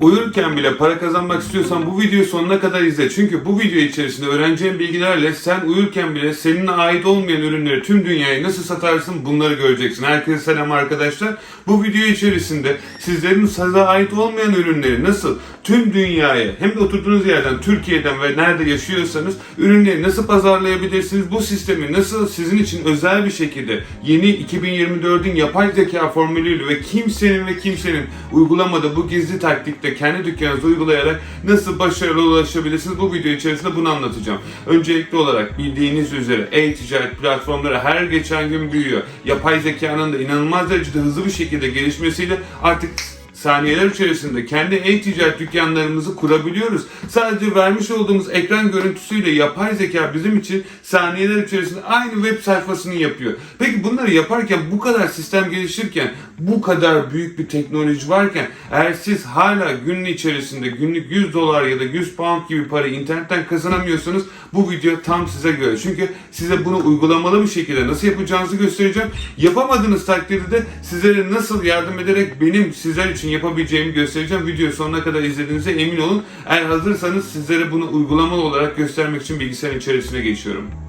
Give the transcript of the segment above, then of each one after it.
Uyurken bile para kazanmak istiyorsan bu videoyu sonuna kadar izle. Çünkü bu video içerisinde öğreneceğin bilgilerle sen uyurken bile senin ait olmayan ürünleri tüm dünyaya nasıl satarsın bunları göreceksin. Herkese selam arkadaşlar. Bu video içerisinde sizlerin size ait olmayan ürünleri nasıl tüm dünyaya hem de oturduğunuz yerden Türkiye'den ve nerede yaşıyorsanız ürünleri nasıl pazarlayabilirsiniz? Bu sistemi nasıl sizin için özel bir şekilde yeni 2024'ün yapay zeka formülüyle ve kimsenin ve kimsenin uygulamadığı bu gizli taktikle kendi dükkanınızda uygulayarak nasıl başarılı ulaşabilirsiniz? Bu video içerisinde bunu anlatacağım. Öncelikli olarak bildiğiniz üzere e-ticaret platformları her geçen gün büyüyor. Yapay zekanın da inanılmaz derecede hızlı bir şekilde gelişmesiyle artık saniyeler içerisinde kendi e-ticaret dükkanlarımızı kurabiliyoruz. Sadece vermiş olduğumuz ekran görüntüsüyle yapay zeka bizim için saniyeler içerisinde aynı web sayfasını yapıyor. Peki bunları yaparken bu kadar sistem gelişirken bu kadar büyük bir teknoloji varken eğer siz hala günün içerisinde günlük 100 dolar ya da 100 pound gibi parayı internetten kazanamıyorsanız bu video tam size göre. Çünkü size bunu uygulamalı bir şekilde nasıl yapacağınızı göstereceğim. Yapamadığınız takdirde de sizlere nasıl yardım ederek benim sizler için yapabileceğimi göstereceğim. Video sonuna kadar izlediğinize emin olun. Eğer hazırsanız sizlere bunu uygulamalı olarak göstermek için bilgisayarın içerisine geçiyorum.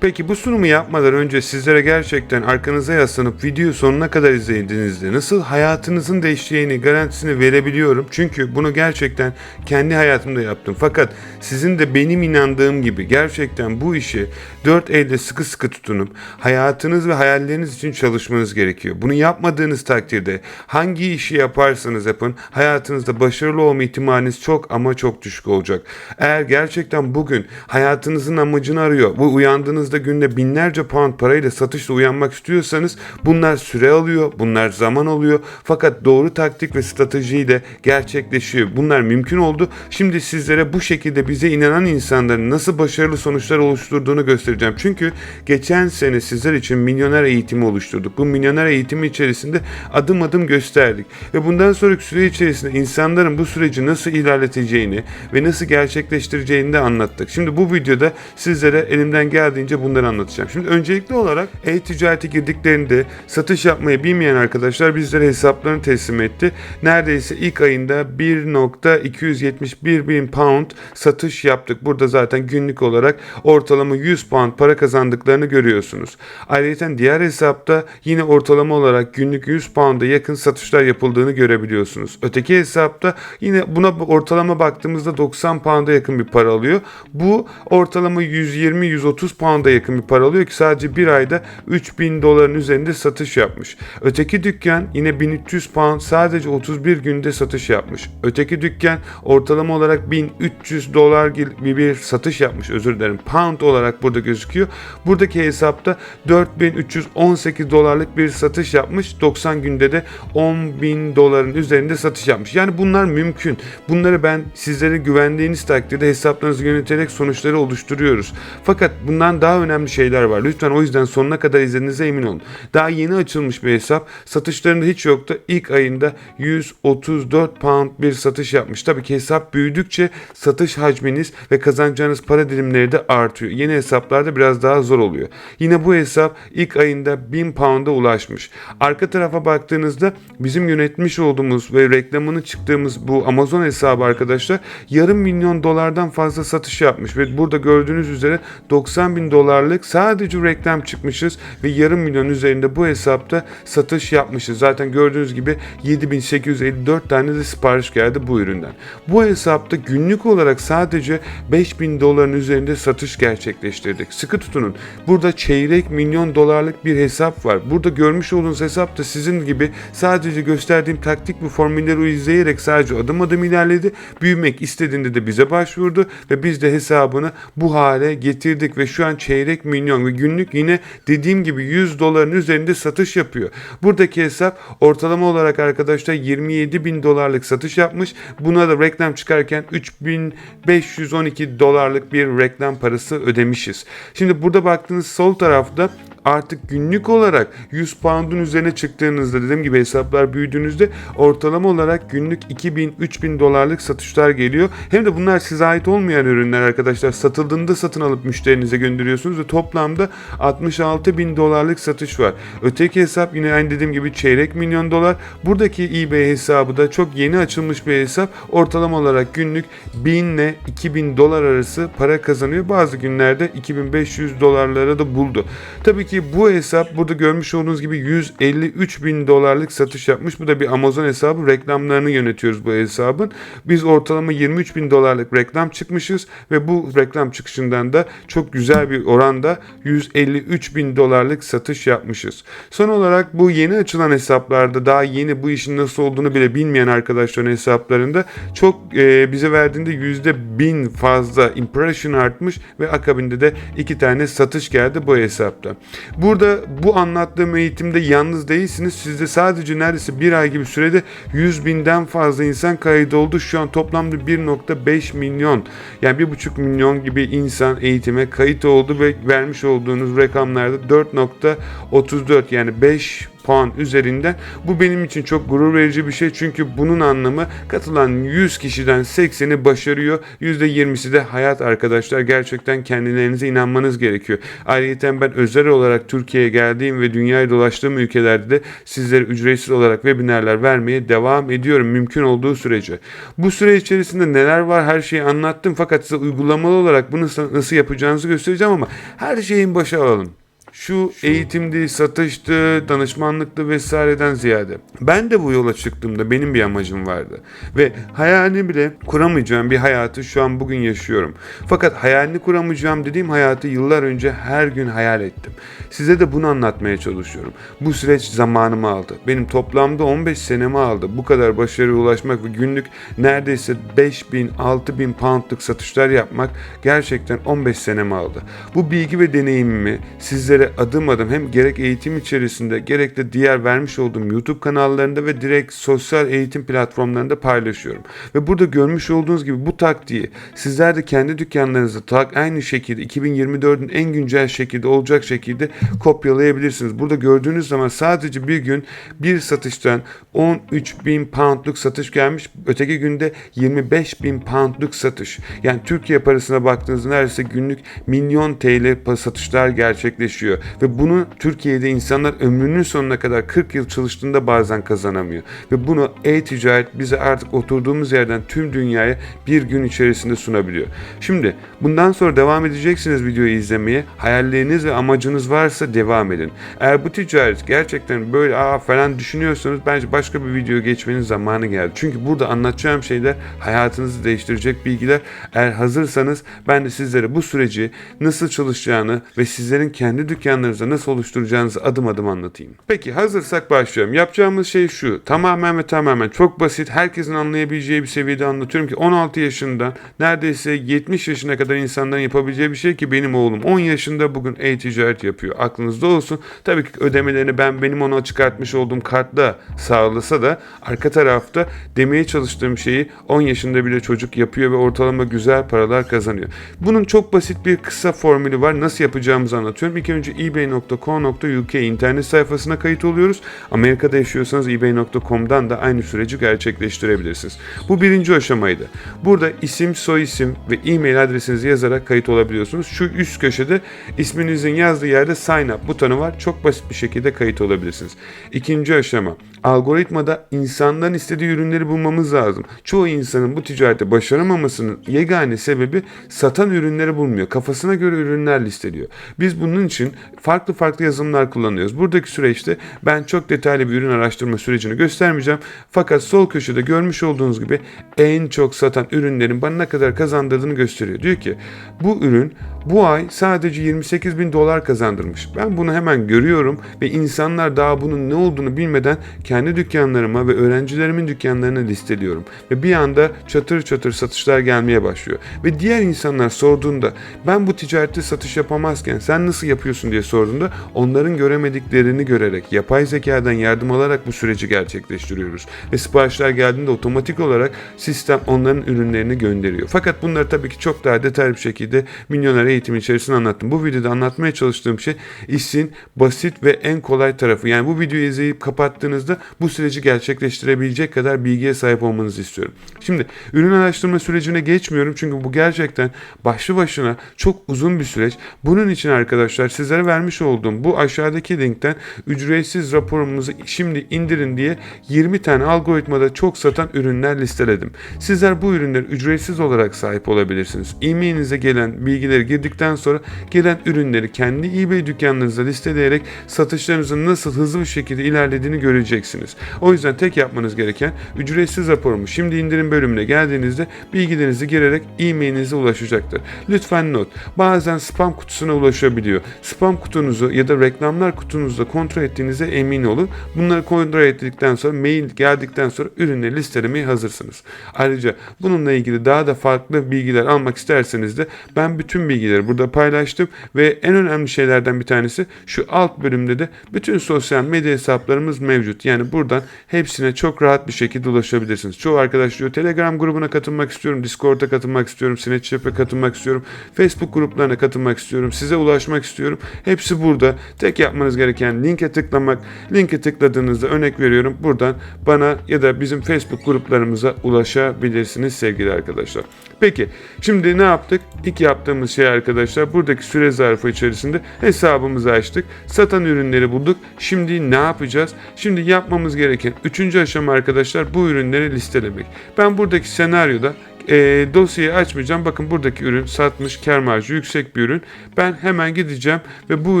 Peki bu sunumu yapmadan önce sizlere gerçekten arkanıza yaslanıp video sonuna kadar izlediğinizde nasıl hayatınızın değişeceğini garantisini verebiliyorum. Çünkü bunu gerçekten kendi hayatımda yaptım. Fakat sizin de benim inandığım gibi gerçekten bu işi dört elde sıkı sıkı tutunup hayatınız ve hayalleriniz için çalışmanız gerekiyor. Bunu yapmadığınız takdirde hangi işi yaparsanız yapın hayatınızda başarılı olma ihtimaliniz çok ama çok düşük olacak. Eğer gerçekten bugün hayatınızın amacını arıyor bu uyandığınızda günde binlerce pound parayla satışla uyanmak istiyorsanız bunlar süre alıyor, bunlar zaman alıyor. Fakat doğru taktik ve stratejiyle gerçekleşiyor. Bunlar mümkün oldu. Şimdi sizlere bu şekilde bize inanan insanların nasıl başarılı sonuçlar oluşturduğunu göstereceğim. Çünkü geçen sene sizler için milyoner eğitimi oluşturduk. Bu milyoner eğitimi içerisinde adım adım gösterdik. Ve bundan sonraki süre içerisinde insanların bu süreci nasıl ilerleteceğini ve nasıl gerçekleştireceğini de anlattık. Şimdi bu videoda sizlere elimden geldiğince bunları anlatacağım. Şimdi öncelikli olarak e-ticarete girdiklerinde satış yapmayı bilmeyen arkadaşlar bizlere hesaplarını teslim etti. Neredeyse ilk ayında 1.271 bin pound satış yaptık. Burada zaten günlük olarak ortalama 100 pound para kazandıklarını görüyorsunuz. Ayrıca diğer hesapta yine ortalama olarak günlük 100 pound'a yakın satışlar yapıldığını görebiliyorsunuz. Öteki hesapta yine buna ortalama baktığımızda 90 pound'a yakın bir para alıyor. Bu ortalama 120-130 pound'a yakın bir para alıyor ki sadece bir ayda 3000 doların üzerinde satış yapmış. Öteki dükkan yine 1300 pound sadece 31 günde satış yapmış. Öteki dükkan ortalama olarak 1300 dolar gibi bir satış yapmış özür dilerim. Pound olarak burada gözüküyor. Buradaki hesapta 4318 dolarlık bir satış yapmış. 90 günde de 10.000 doların üzerinde satış yapmış. Yani bunlar mümkün. Bunları ben sizlere güvendiğiniz takdirde hesaplarınızı yöneterek sonuçları oluşturuyoruz. Fakat bundan daha önemli şeyler var. Lütfen o yüzden sonuna kadar izlediğinize emin olun. Daha yeni açılmış bir hesap. Satışlarında hiç yoktu. İlk ayında 134 pound bir satış yapmış. Tabii ki hesap büyüdükçe satış hacminiz ve kazanacağınız para dilimleri de artıyor. Yeni hesaplarda biraz daha zor oluyor. Yine bu hesap ilk ayında 1000 pound'a ulaşmış. Arka tarafa baktığınızda bizim yönetmiş olduğumuz ve reklamını çıktığımız bu Amazon hesabı arkadaşlar yarım milyon dolardan fazla satış yapmış ve burada gördüğünüz üzere 90 bin dolarlık sadece reklam çıkmışız ve yarım milyon üzerinde bu hesapta satış yapmışız. Zaten gördüğünüz gibi 7854 tane de sipariş geldi bu üründen. Bu hesapta günlük olarak sadece 5000 doların üzerinde satış gerçekleştirdik. Sıkı tutunun. Burada çeyrek milyon dolarlık bir hesap var. Burada görmüş olduğunuz hesap da sizin gibi sadece gösterdiğim taktik ve formülleri izleyerek sadece adım adım ilerledi. Büyümek istediğinde de bize başvurdu ve biz de hesabını bu hale getirdik ve şu an çeyrek milyon ve günlük yine dediğim gibi 100 doların üzerinde satış yapıyor. Buradaki hesap ortalama olarak arkadaşlar 27 bin dolarlık satış yapmış. Buna da reklam çıkarken 3512 dolarlık bir reklam parası ödemişiz. Şimdi burada baktığınız sol tarafta artık günlük olarak 100 pound'un üzerine çıktığınızda dediğim gibi hesaplar büyüdüğünüzde ortalama olarak günlük 2000-3000 dolarlık satışlar geliyor. Hem de bunlar size ait olmayan ürünler arkadaşlar. Satıldığında satın alıp müşterinize gönderiyorsunuz görüyorsunuz ve toplamda 66 bin dolarlık satış var. Öteki hesap yine aynı dediğim gibi çeyrek milyon dolar. Buradaki eBay hesabı da çok yeni açılmış bir hesap. Ortalama olarak günlük 1000 ile 2000 dolar arası para kazanıyor. Bazı günlerde 2500 dolarlara da buldu. Tabii ki bu hesap burada görmüş olduğunuz gibi 153 bin dolarlık satış yapmış. Bu da bir Amazon hesabı. Reklamlarını yönetiyoruz bu hesabın. Biz ortalama 23 bin dolarlık reklam çıkmışız ve bu reklam çıkışından da çok güzel bir oranda 153 bin dolarlık satış yapmışız. Son olarak bu yeni açılan hesaplarda daha yeni bu işin nasıl olduğunu bile bilmeyen arkadaşların hesaplarında çok e, bize verdiğinde yüzde bin fazla impression artmış ve akabinde de iki tane satış geldi bu hesapta. Burada bu anlattığım eğitimde yalnız değilsiniz. Sizde sadece neredeyse bir ay gibi sürede 100 binden fazla insan kayıt oldu. Şu an toplamda 1.5 milyon yani 1.5 milyon gibi insan eğitime kayıt oldu ve vermiş olduğunuz rakamlarda 4.34 yani 5 puan üzerinden. Bu benim için çok gurur verici bir şey çünkü bunun anlamı katılan 100 kişiden 80'i başarıyor. %20'si de hayat arkadaşlar. Gerçekten kendilerinize inanmanız gerekiyor. Ayrıca ben özel olarak Türkiye'ye geldiğim ve dünyayı dolaştığım ülkelerde de sizlere ücretsiz olarak webinarlar vermeye devam ediyorum mümkün olduğu sürece. Bu süre içerisinde neler var her şeyi anlattım fakat size uygulamalı olarak bunu nasıl yapacağınızı göstereceğim ama her şeyin başa alalım şu eğitimdi, satıştı, danışmanlıktı vesaireden ziyade. Ben de bu yola çıktığımda benim bir amacım vardı. Ve hayalini bile kuramayacağım bir hayatı şu an bugün yaşıyorum. Fakat hayalini kuramayacağım dediğim hayatı yıllar önce her gün hayal ettim. Size de bunu anlatmaya çalışıyorum. Bu süreç zamanımı aldı. Benim toplamda 15 senemi aldı. Bu kadar başarıya ulaşmak ve günlük neredeyse 5000, 6000 poundluk satışlar yapmak gerçekten 15 senemi aldı. Bu bilgi ve deneyimimi sizlere adım adım hem gerek eğitim içerisinde gerek de diğer vermiş olduğum YouTube kanallarında ve direkt sosyal eğitim platformlarında paylaşıyorum. Ve burada görmüş olduğunuz gibi bu taktiği sizler de kendi dükkanlarınızda tak aynı şekilde 2024'ün en güncel şekilde olacak şekilde kopyalayabilirsiniz. Burada gördüğünüz zaman sadece bir gün bir satıştan 13 bin poundluk satış gelmiş. Öteki günde 25 bin poundluk satış. Yani Türkiye parasına baktığınızda neredeyse günlük milyon TL satışlar gerçekleşiyor. Ve bunu Türkiye'de insanlar ömrünün sonuna kadar 40 yıl çalıştığında bazen kazanamıyor. Ve bunu e-ticaret bize artık oturduğumuz yerden tüm dünyaya bir gün içerisinde sunabiliyor. Şimdi bundan sonra devam edeceksiniz videoyu izlemeye. Hayalleriniz ve amacınız varsa devam edin. Eğer bu ticaret gerçekten böyle aa falan düşünüyorsanız bence başka bir video geçmenin zamanı geldi. Çünkü burada anlatacağım şeyler hayatınızı değiştirecek bilgiler. Eğer hazırsanız ben de sizlere bu süreci nasıl çalışacağını ve sizlerin kendi dükkanlarınızı nasıl oluşturacağınızı adım adım anlatayım. Peki hazırsak başlıyorum. Yapacağımız şey şu. Tamamen ve tamamen çok basit. Herkesin anlayabileceği bir seviyede anlatıyorum ki 16 yaşından neredeyse 70 yaşına kadar insanların yapabileceği bir şey ki benim oğlum 10 yaşında bugün e-ticaret yapıyor. Aklınızda olsun. Tabii ki ödemelerini ben benim ona çıkartmış olduğum kartla sağlasa da arka tarafta demeye çalıştığım şeyi 10 yaşında bile çocuk yapıyor ve ortalama güzel paralar kazanıyor. Bunun çok basit bir kısa formülü var. Nasıl yapacağımızı anlatıyorum. İlk önce ebay.co.uk internet sayfasına kayıt oluyoruz. Amerika'da yaşıyorsanız ebay.com'dan da aynı süreci gerçekleştirebilirsiniz. Bu birinci aşamaydı. Burada isim, soy isim ve e-mail adresinizi yazarak kayıt olabiliyorsunuz. Şu üst köşede isminizin yazdığı yerde sign up butonu var. Çok basit bir şekilde kayıt olabilirsiniz. İkinci aşama. Algoritmada insanların istediği ürünleri bulmamız lazım. Çoğu insanın bu ticarette başaramamasının yegane sebebi satan ürünleri bulmuyor. Kafasına göre ürünler listeliyor. Biz bunun için farklı farklı yazılımlar kullanıyoruz. Buradaki süreçte ben çok detaylı bir ürün araştırma sürecini göstermeyeceğim. Fakat sol köşede görmüş olduğunuz gibi en çok satan ürünlerin bana ne kadar kazandırdığını gösteriyor. Diyor ki bu ürün bu ay sadece 28 bin dolar kazandırmış. Ben bunu hemen görüyorum ve insanlar daha bunun ne olduğunu bilmeden kendi dükkanlarıma ve öğrencilerimin dükkanlarına listeliyorum. Ve bir anda çatır çatır satışlar gelmeye başlıyor. Ve diğer insanlar sorduğunda ben bu ticarette satış yapamazken sen nasıl yapıyorsun diye sorduğunda onların göremediklerini görerek yapay zekadan yardım alarak bu süreci gerçekleştiriyoruz. Ve siparişler geldiğinde otomatik olarak sistem onların ürünlerini gönderiyor. Fakat bunları tabii ki çok daha detaylı bir şekilde Milyoner eğitimi içerisinde anlattım. Bu videoda anlatmaya çalıştığım şey işin basit ve en kolay tarafı. Yani bu videoyu izleyip kapattığınızda bu süreci gerçekleştirebilecek kadar bilgiye sahip olmanızı istiyorum. Şimdi ürün araştırma sürecine geçmiyorum çünkü bu gerçekten başlı başına çok uzun bir süreç. Bunun için arkadaşlar sizlere vermiş olduğum bu aşağıdaki linkten ücretsiz raporumuzu şimdi indirin diye 20 tane algoritmada çok satan ürünler listeledim. Sizler bu ürünleri ücretsiz olarak sahip olabilirsiniz. E-mailinize gelen bilgileri girdikten sonra gelen ürünleri kendi eBay dükkanlarınızda listeleyerek satışlarınızın nasıl hızlı bir şekilde ilerlediğini göreceksiniz. O yüzden tek yapmanız gereken ücretsiz raporumu şimdi indirim bölümüne geldiğinizde bilgilerinizi girerek e-mailinize ulaşacaktır. Lütfen not. Bazen spam kutusuna ulaşabiliyor. Spam kutunuzu ya da reklamlar kutunuzda kontrol ettiğinize emin olun. Bunları kontrol ettikten sonra mail geldikten sonra ürünleri listelemeye hazırsınız. Ayrıca bununla ilgili daha da farklı bilgiler almak isterseniz de ben bütün bilgileri burada paylaştım ve en önemli şeylerden bir tanesi şu alt bölümde de bütün sosyal medya hesaplarımız mevcut. Yani buradan hepsine çok rahat bir şekilde ulaşabilirsiniz. Çoğu arkadaş diyor Telegram grubuna katılmak istiyorum, Discord'a katılmak istiyorum, Snapchat'e katılmak istiyorum, Facebook gruplarına katılmak istiyorum, size ulaşmak istiyorum. Hepsi burada. Tek yapmanız gereken linke tıklamak. Linke tıkladığınızda örnek veriyorum buradan bana ya da bizim Facebook gruplarımıza ulaşabilirsiniz sevgili arkadaşlar. Peki şimdi ne yaptık? İlk yaptığımız şey arkadaşlar buradaki süre zarfı içerisinde hesabımızı açtık. Satan ürünleri bulduk. Şimdi ne yapacağız? Şimdi yapmamız gereken üçüncü aşama arkadaşlar bu ürünleri listelemek. Ben buradaki senaryoda e, dosyayı açmayacağım. Bakın buradaki ürün satmış kar marjı yüksek bir ürün. Ben hemen gideceğim ve bu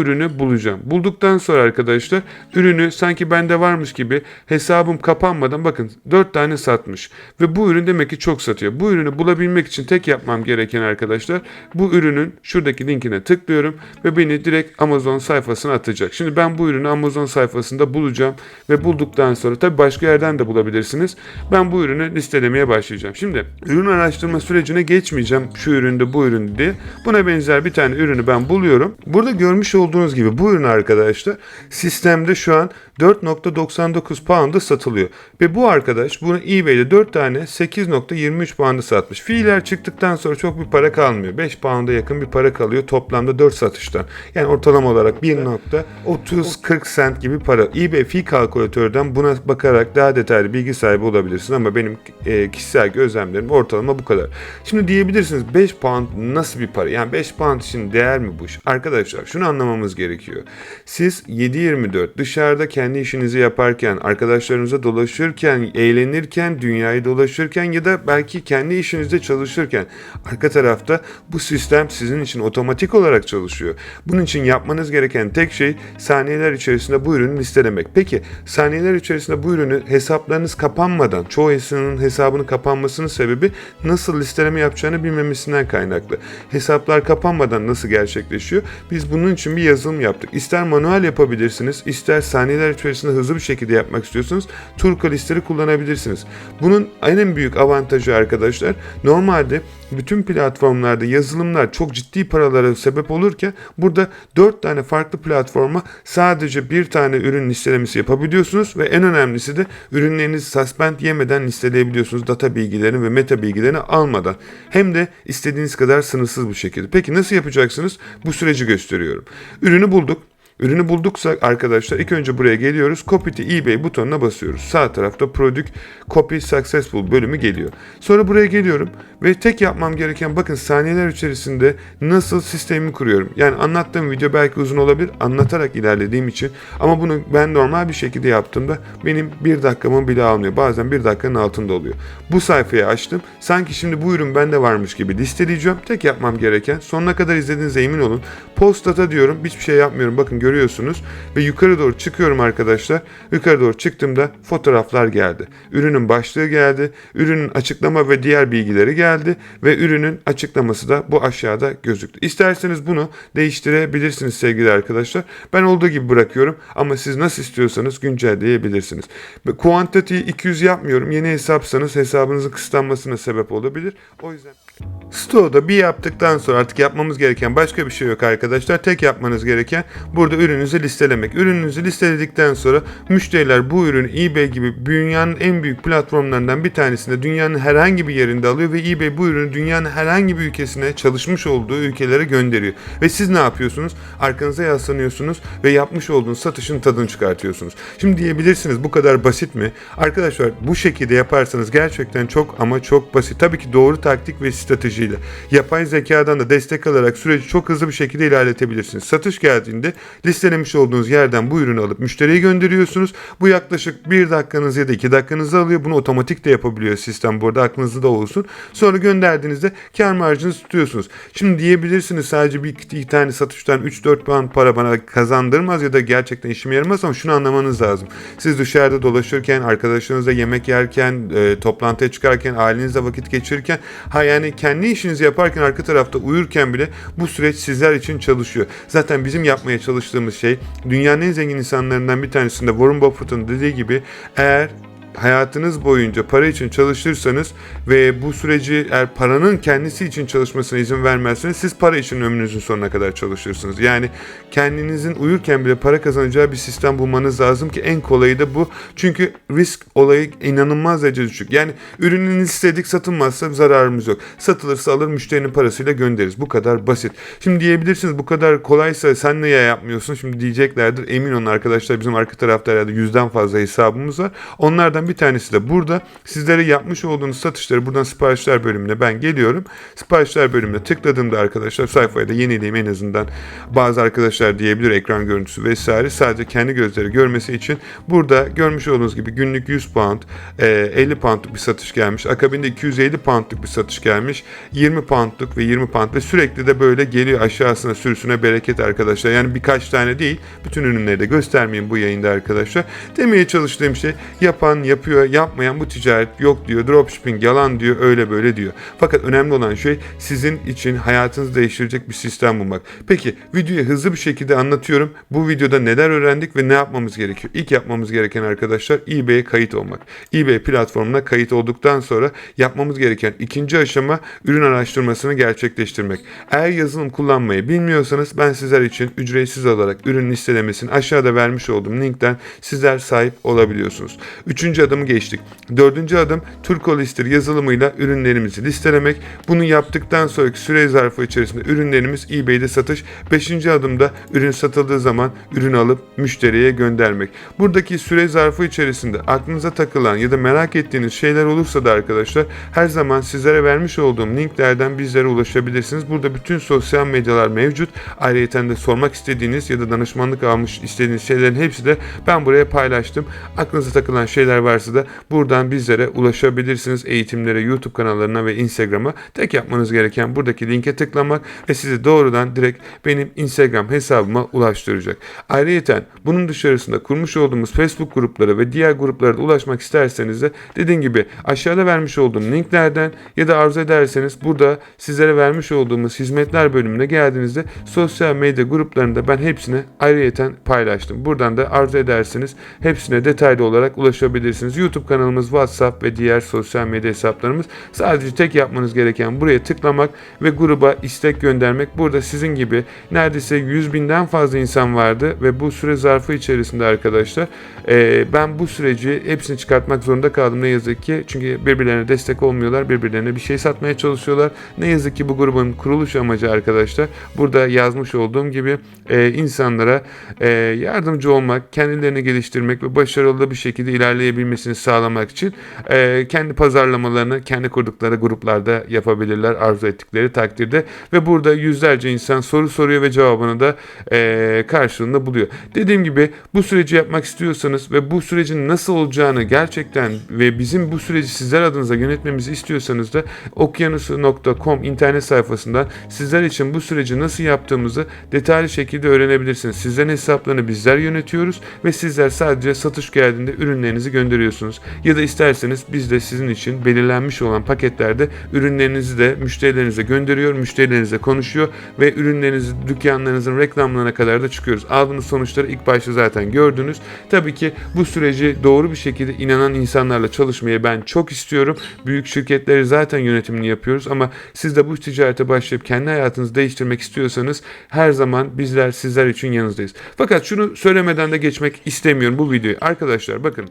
ürünü bulacağım. Bulduktan sonra arkadaşlar ürünü sanki bende varmış gibi hesabım kapanmadan bakın 4 tane satmış. Ve bu ürün demek ki çok satıyor. Bu ürünü bulabilmek için tek yapmam gereken arkadaşlar bu ürünün şuradaki linkine tıklıyorum ve beni direkt Amazon sayfasına atacak. Şimdi ben bu ürünü Amazon sayfasında bulacağım ve bulduktan sonra tabi başka yerden de bulabilirsiniz. Ben bu ürünü listelemeye başlayacağım. Şimdi ürün araştırma sürecine geçmeyeceğim şu üründe bu ürün diye. Buna benzer bir tane ürünü ben buluyorum. Burada görmüş olduğunuz gibi bu ürün arkadaşlar sistemde şu an 4.99 pound'a satılıyor. Ve bu arkadaş bunu eBay'de 4 tane 8.23 pound'a satmış. Fiiller çıktıktan sonra çok bir para kalmıyor. 5 pound'a yakın bir para kalıyor toplamda 4 satıştan. Yani ortalama olarak 1.30-40 cent gibi para. eBay fi kalkülatörden buna bakarak daha detaylı bilgi sahibi olabilirsin ama benim e, kişisel gözlemlerim ortalama bu kadar. Şimdi diyebilirsiniz 5 pound nasıl bir para? Yani 5 pound için değer mi bu? Arkadaşlar şunu anlamamız gerekiyor. Siz 7-24 dışarıda kendi işinizi yaparken, arkadaşlarınıza dolaşırken, eğlenirken, dünyayı dolaşırken ya da belki kendi işinizde çalışırken arka tarafta bu sistem sizin için otomatik olarak çalışıyor. Bunun için yapmanız gereken tek şey saniyeler içerisinde bu ürünü listelemek. Peki saniyeler içerisinde bu ürünü hesaplarınız kapanmadan, çoğu insanın hesabının kapanmasının sebebi nasıl listeleme yapacağını bilmemesinden kaynaklı. Hesaplar kapanmadan nasıl gerçekleşiyor? Biz bunun için bir yazılım yaptık. İster manuel yapabilirsiniz, ister saniyeler içerisinde hızlı bir şekilde yapmak istiyorsanız Turka listeleri kullanabilirsiniz. Bunun en büyük avantajı arkadaşlar normalde bütün platformlarda yazılımlar çok ciddi paralara sebep olurken burada 4 tane farklı platforma sadece bir tane ürün listelemesi yapabiliyorsunuz ve en önemlisi de ürünlerinizi suspend yemeden listeleyebiliyorsunuz data bilgilerini ve meta bilgilerini almadan. Hem de istediğiniz kadar sınırsız bir şekilde. Peki nasıl yapacaksınız? Bu süreci gösteriyorum. Ürünü bulduk. Ürünü bulduksa arkadaşlar ilk önce buraya geliyoruz. Copy to eBay butonuna basıyoruz. Sağ tarafta Product Copy Successful bölümü geliyor. Sonra buraya geliyorum ve tek yapmam gereken bakın saniyeler içerisinde nasıl sistemi kuruyorum. Yani anlattığım video belki uzun olabilir anlatarak ilerlediğim için ama bunu ben normal bir şekilde yaptığımda benim bir dakikamı bile almıyor. Bazen bir dakikanın altında oluyor. Bu sayfayı açtım. Sanki şimdi bu ürün bende varmış gibi listeleyeceğim. Tek yapmam gereken sonuna kadar izlediğinize emin olun. Post data diyorum. Hiçbir şey yapmıyorum. Bakın görüyorsunuz. Ve yukarı doğru çıkıyorum arkadaşlar. Yukarı doğru çıktığımda fotoğraflar geldi. Ürünün başlığı geldi. Ürünün açıklama ve diğer bilgileri geldi. Ve ürünün açıklaması da bu aşağıda gözüktü. İsterseniz bunu değiştirebilirsiniz sevgili arkadaşlar. Ben olduğu gibi bırakıyorum. Ama siz nasıl istiyorsanız güncelleyebilirsiniz. Ve Quantity 200 yapmıyorum. Yeni hesapsanız hesabınızın kısıtlanmasına sebep olabilir. O yüzden Store'da bir yaptıktan sonra artık yapmamız gereken başka bir şey yok arkadaşlar. Tek yapmanız gereken burada Burada ürününüzü listelemek. Ürününüzü listeledikten sonra müşteriler bu ürünü eBay gibi dünyanın en büyük platformlarından bir tanesinde dünyanın herhangi bir yerinde alıyor ve eBay bu ürünü dünyanın herhangi bir ülkesine çalışmış olduğu ülkelere gönderiyor. Ve siz ne yapıyorsunuz? Arkanıza yaslanıyorsunuz ve yapmış olduğunuz satışın tadını çıkartıyorsunuz. Şimdi diyebilirsiniz bu kadar basit mi? Arkadaşlar bu şekilde yaparsanız gerçekten çok ama çok basit. Tabii ki doğru taktik ve stratejiyle. Yapay zekadan da destek alarak süreci çok hızlı bir şekilde ilerletebilirsiniz. Satış geldiğinde listelemiş olduğunuz yerden bu ürünü alıp müşteriye gönderiyorsunuz. Bu yaklaşık 1 dakikanız ya da 2 dakikanızı alıyor. Bunu otomatik de yapabiliyor sistem. Bu arada aklınızda da olsun. Sonra gönderdiğinizde kar marjınızı tutuyorsunuz. Şimdi diyebilirsiniz sadece bir iki tane satıştan 3-4 puan para bana kazandırmaz ya da gerçekten işime yaramaz ama şunu anlamanız lazım. Siz dışarıda dolaşırken, arkadaşlarınızla yemek yerken, e, toplantıya çıkarken, ailenizle vakit geçirirken, ha yani kendi işinizi yaparken arka tarafta uyurken bile bu süreç sizler için çalışıyor. Zaten bizim yapmaya çalıştığımız şey dünyanın en zengin insanlarından bir tanesinde Warren Buffett'ın dediği gibi eğer hayatınız boyunca para için çalışırsanız ve bu süreci eğer paranın kendisi için çalışmasına izin vermezseniz siz para için ömrünüzün sonuna kadar çalışırsınız. Yani kendinizin uyurken bile para kazanacağı bir sistem bulmanız lazım ki en kolayı da bu. Çünkü risk olayı inanılmaz derece düşük. Yani ürünün istedik satılmazsa zararımız yok. Satılırsa alır müşterinin parasıyla göndeririz. Bu kadar basit. Şimdi diyebilirsiniz bu kadar kolaysa sen niye yapmıyorsun? Şimdi diyeceklerdir. Emin olun arkadaşlar bizim arka tarafta herhalde yüzden fazla hesabımız var. Onlardan bir tanesi de burada. Sizlere yapmış olduğunuz satışları buradan siparişler bölümüne ben geliyorum. Siparişler bölümüne tıkladığımda arkadaşlar sayfaya da yenileyim en azından. Bazı arkadaşlar diyebilir ekran görüntüsü vesaire. Sadece kendi gözleri görmesi için burada görmüş olduğunuz gibi günlük 100 pound, e, 50 poundluk bir satış gelmiş. Akabinde 250 poundluk bir satış gelmiş. 20 poundluk ve 20 pound ve sürekli de böyle geliyor aşağısına sürüsüne bereket arkadaşlar. Yani birkaç tane değil. Bütün ürünleri de göstermeyeyim bu yayında arkadaşlar. Demeye çalıştığım şey yapan, yapıyor, yapmayan bu ticaret yok diyor. Dropshipping yalan diyor, öyle böyle diyor. Fakat önemli olan şey sizin için hayatınızı değiştirecek bir sistem bulmak. Peki videoyu hızlı bir şekilde anlatıyorum. Bu videoda neler öğrendik ve ne yapmamız gerekiyor? İlk yapmamız gereken arkadaşlar eBay'e kayıt olmak. eBay platformuna kayıt olduktan sonra yapmamız gereken ikinci aşama ürün araştırmasını gerçekleştirmek. Eğer yazılım kullanmayı bilmiyorsanız ben sizler için ücretsiz olarak ürün listelemesini aşağıda vermiş olduğum linkten sizler sahip olabiliyorsunuz. Üçüncü adımı geçtik. Dördüncü adım Turko Lister yazılımıyla ürünlerimizi listelemek. Bunu yaptıktan sonraki süre zarfı içerisinde ürünlerimiz eBay'de satış. Beşinci adımda ürün satıldığı zaman ürünü alıp müşteriye göndermek. Buradaki süre zarfı içerisinde aklınıza takılan ya da merak ettiğiniz şeyler olursa da arkadaşlar her zaman sizlere vermiş olduğum linklerden bizlere ulaşabilirsiniz. Burada bütün sosyal medyalar mevcut. Ayrıca de sormak istediğiniz ya da danışmanlık almış istediğiniz şeylerin hepsi de ben buraya paylaştım. Aklınıza takılan şeyler varsa da buradan bizlere ulaşabilirsiniz. Eğitimlere, YouTube kanallarına ve Instagram'a tek yapmanız gereken buradaki linke tıklamak ve sizi doğrudan direkt benim Instagram hesabıma ulaştıracak. Ayrıca bunun dışarısında kurmuş olduğumuz Facebook grupları ve diğer gruplara da ulaşmak isterseniz de dediğim gibi aşağıda vermiş olduğum linklerden ya da arzu ederseniz burada sizlere vermiş olduğumuz hizmetler bölümüne geldiğinizde sosyal medya gruplarında ben hepsini ayrıyeten paylaştım. Buradan da arzu ederseniz hepsine detaylı olarak ulaşabilirsiniz. YouTube kanalımız, WhatsApp ve diğer sosyal medya hesaplarımız. Sadece tek yapmanız gereken buraya tıklamak ve gruba istek göndermek. Burada sizin gibi neredeyse 100 binden fazla insan vardı ve bu süre zarfı içerisinde arkadaşlar e, ben bu süreci hepsini çıkartmak zorunda kaldım ne yazık ki. Çünkü birbirlerine destek olmuyorlar, birbirlerine bir şey satmaya çalışıyorlar. Ne yazık ki bu grubun kuruluş amacı arkadaşlar burada yazmış olduğum gibi e, insanlara e, yardımcı olmak, kendilerini geliştirmek ve başarılı bir şekilde ilerleyebilmesini sağlamak için e, kendi pazarlamalarını kendi kurdukları gruplarda yapabilirler arzu ettikleri takdirde ve burada yüzlerce insan soru soruyor ve cevabını da e, karşılığında buluyor. Dediğim gibi bu süreci yapmak istiyorsanız ve bu sürecin nasıl olacağını gerçekten ve bizim bu süreci sizler adınıza yönetmemizi istiyorsanız da okyanusu.com internet sayfasından sizler için bu süreci nasıl yaptığımızı detaylı şekilde öğrenebilirsiniz. Sizlerin hesaplarını bizler yönetiyoruz ve sizler sadece satış geldiğinde ürünlerinizi gönderiyorsunuz gönderiyorsunuz. Ya da isterseniz biz de sizin için belirlenmiş olan paketlerde ürünlerinizi de müşterilerinize gönderiyor, müşterilerinizle konuşuyor ve ürünlerinizi dükkanlarınızın reklamlarına kadar da çıkıyoruz. Aldığınız sonuçları ilk başta zaten gördünüz. Tabii ki bu süreci doğru bir şekilde inanan insanlarla çalışmayı ben çok istiyorum. Büyük şirketleri zaten yönetimini yapıyoruz ama siz de bu ticarete başlayıp kendi hayatınızı değiştirmek istiyorsanız her zaman bizler sizler için yanınızdayız. Fakat şunu söylemeden de geçmek istemiyorum bu videoyu. Arkadaşlar bakın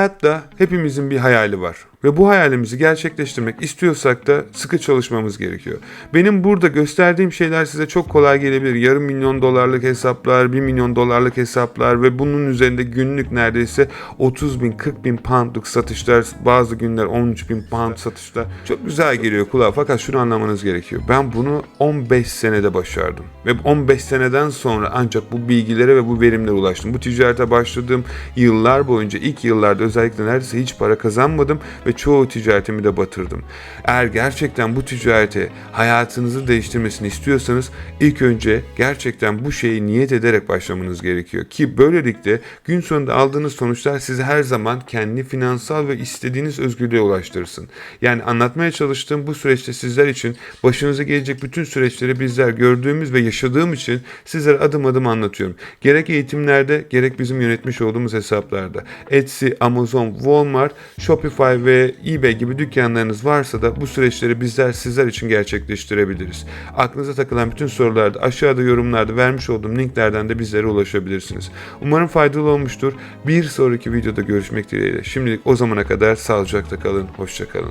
hayatta hepimizin bir hayali var. Ve bu hayalimizi gerçekleştirmek istiyorsak da sıkı çalışmamız gerekiyor. Benim burada gösterdiğim şeyler size çok kolay gelebilir. Yarım milyon dolarlık hesaplar, 1 milyon dolarlık hesaplar ve bunun üzerinde günlük neredeyse 30 bin, 40 bin poundluk satışlar, bazı günler 13 bin pound satışlar. Çok güzel geliyor kulağa fakat şunu anlamanız gerekiyor. Ben bunu 15 senede başardım. Ve 15 seneden sonra ancak bu bilgilere ve bu verimlere ulaştım. Bu ticarete başladığım yıllar boyunca ilk yıllarda özellikle neredeyse hiç para kazanmadım ve çoğu ticaretimi de batırdım. Eğer gerçekten bu ticarete hayatınızı değiştirmesini istiyorsanız ilk önce gerçekten bu şeyi niyet ederek başlamanız gerekiyor. Ki böylelikle gün sonunda aldığınız sonuçlar sizi her zaman kendi finansal ve istediğiniz özgürlüğe ulaştırırsın. Yani anlatmaya çalıştığım bu süreçte sizler için başınıza gelecek bütün süreçleri bizler gördüğümüz ve yaşadığım için sizlere adım adım anlatıyorum. Gerek eğitimlerde gerek bizim yönetmiş olduğumuz hesaplarda. Etsy, Amazon, Walmart, Shopify ve eBay gibi dükkanlarınız varsa da bu süreçleri bizler sizler için gerçekleştirebiliriz. Aklınıza takılan bütün sorularda aşağıda yorumlarda vermiş olduğum linklerden de bizlere ulaşabilirsiniz. Umarım faydalı olmuştur. Bir sonraki videoda görüşmek dileğiyle. Şimdilik o zamana kadar sağlıcakla kalın, hoşça kalın.